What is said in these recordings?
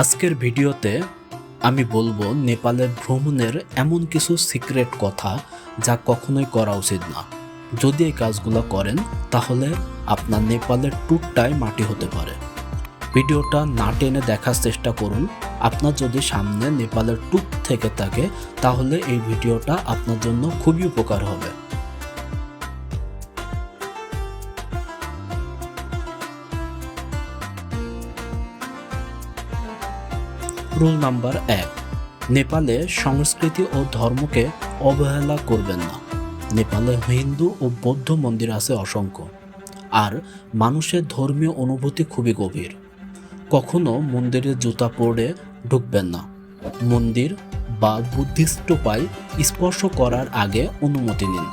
আজকের ভিডিওতে আমি বলব নেপালের ভ্রমণের এমন কিছু সিক্রেট কথা যা কখনোই করা উচিত না। যদি এই কাজগুলো করেন, তাহলে আপনার নেপালের ট্যুরটাই মাটি হতে পারে। ভিডিওটা না টেনে দেখার চেষ্টা করুন। আপনার যদি সামনে নেপালের ট্যুর থেকে থাকে, তাহলে এই ভিডিওটা আপনার জন্য খুবই উপকার হবে। রুল নাম্বার এক। নেপালে সংস্কৃতি ও ধর্মকে অবহেলা করবেন না। নেপালে হিন্দু ও বৌদ্ধ মন্দির আছে অসংখ্য। আর মানুষের ধর্মীয় অনুভূতি খুবই গভীর। কখনো মন্দিরে জুতা পরে ঢুকবেন না। মন্দির বা বুদ্ধিস্ট পাই স্পর্শ করার আগে অনুমতি নিন।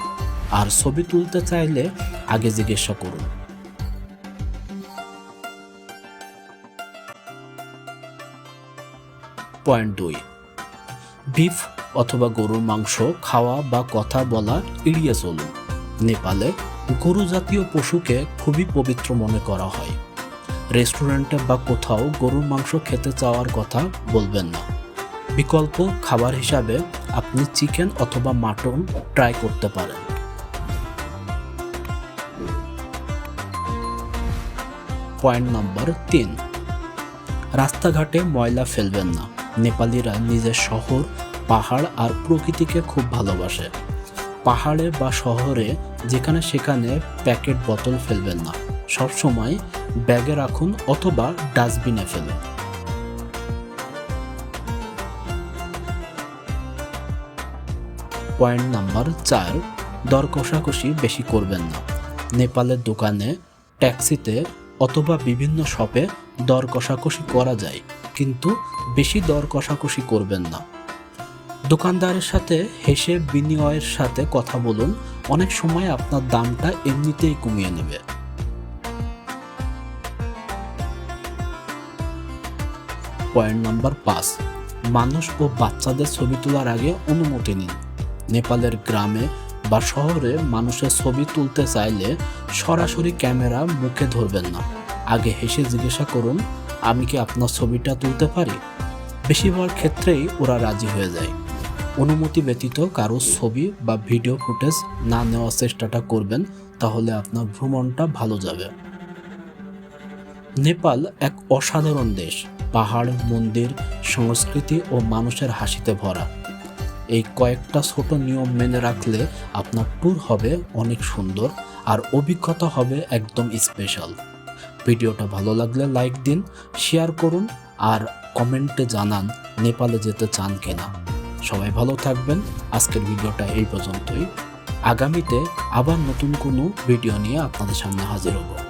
আর ছবি তুলতে চাইলে আগে জিজ্ঞাসা করুন। পয়েন্ট দুই। বিফ অথবা গরুর মাংস খাওয়া বা কথা বলা এড়িয়ে চলুন। নেপালে গরু জাতীয় পশুকে খুবই পবিত্র মনে করা হয়। রেস্টুরেন্টে বা কোথাও গরুর মাংস খেতে চাওয়ার কথা বলবেন না। বিকল্প খাবার হিসাবে আপনি চিকেন অথবা মাটন ট্রাই করতে পারেন। পয়েন্ট নম্বর তিন। রাস্তাঘাটে ময়লা ফেলবেন না। নেপালিরা নিজের শহর, পাহাড় আর প্রকৃতিকে খুব ভালোবাসে। পাহাড়ে বা শহরে যেখানে সেখানে প্যাকেট বোতল ফেলবেন না। সবসময় ব্যাগে রাখুন অথবা ডাস্টবিনে ফেলুন। পয়েন্ট নাম্বার চার, দর কষাকষি বেশি করবেন না। নেপালের দোকানে ট্যাক্সিতে অথবা বিভিন্ন শপে দর কষাকষি করা যায়, কিন্তু বেশি দর কষাকষি করবেন না। দোকানদারের সাথে হেসে বিনিময়ের সাথে কথা বলুন, অনেক সময় আপনার দামটা এমনিতেই কমিয়ে নেবে। পয়েন্ট নাম্বার পাঁচ, মানুষ ও বাচ্চাদের ছবি তোলার আগে অনুমতি নিন। নেপালের গ্রামে বা শহরে মানুষের ছবি তুলতে চাইলে সরাসরি ক্যামেরা মুখে ধরবেন না। আগে হেসে জিজ্ঞাসা করুন, আমি কি আপনার ছবিটা তুলতে পারি? বেশিরভাগ ক্ষেত্রেই ওরা রাজি হয়ে যায়। অনুমতি ব্যতীত কারও ছবি বা ভিডিও ফুটেজ না নেওয়ার চেষ্টাটা করবেন, তাহলে আপনার ভ্রমণটা ভালো যাবে। নেপাল এক অসাধারণ দেশ। পাহাড়, মন্দির, সংস্কৃতি ও মানুষের হাসিতে ভরা। এই কয়েকটা ছোট নিয়ম মেনে রাখলে আপনার ট্যুর হবে অনেক সুন্দর আর অভিজ্ঞতা হবে একদম স্পেশাল ভিডিওটা ভালো লাগলে লাইক দিন শেয়ার করুন আর কমেন্টে জানান নেপালে যেতে চান কিনা। সবাই ভালো থাকবেন, আজকের ভিডিওটা এই পর্যন্তই। আগামীতে আবার নতুন কোনো ভিডিও নিয়ে আপনাদের সামনে হাজির হব।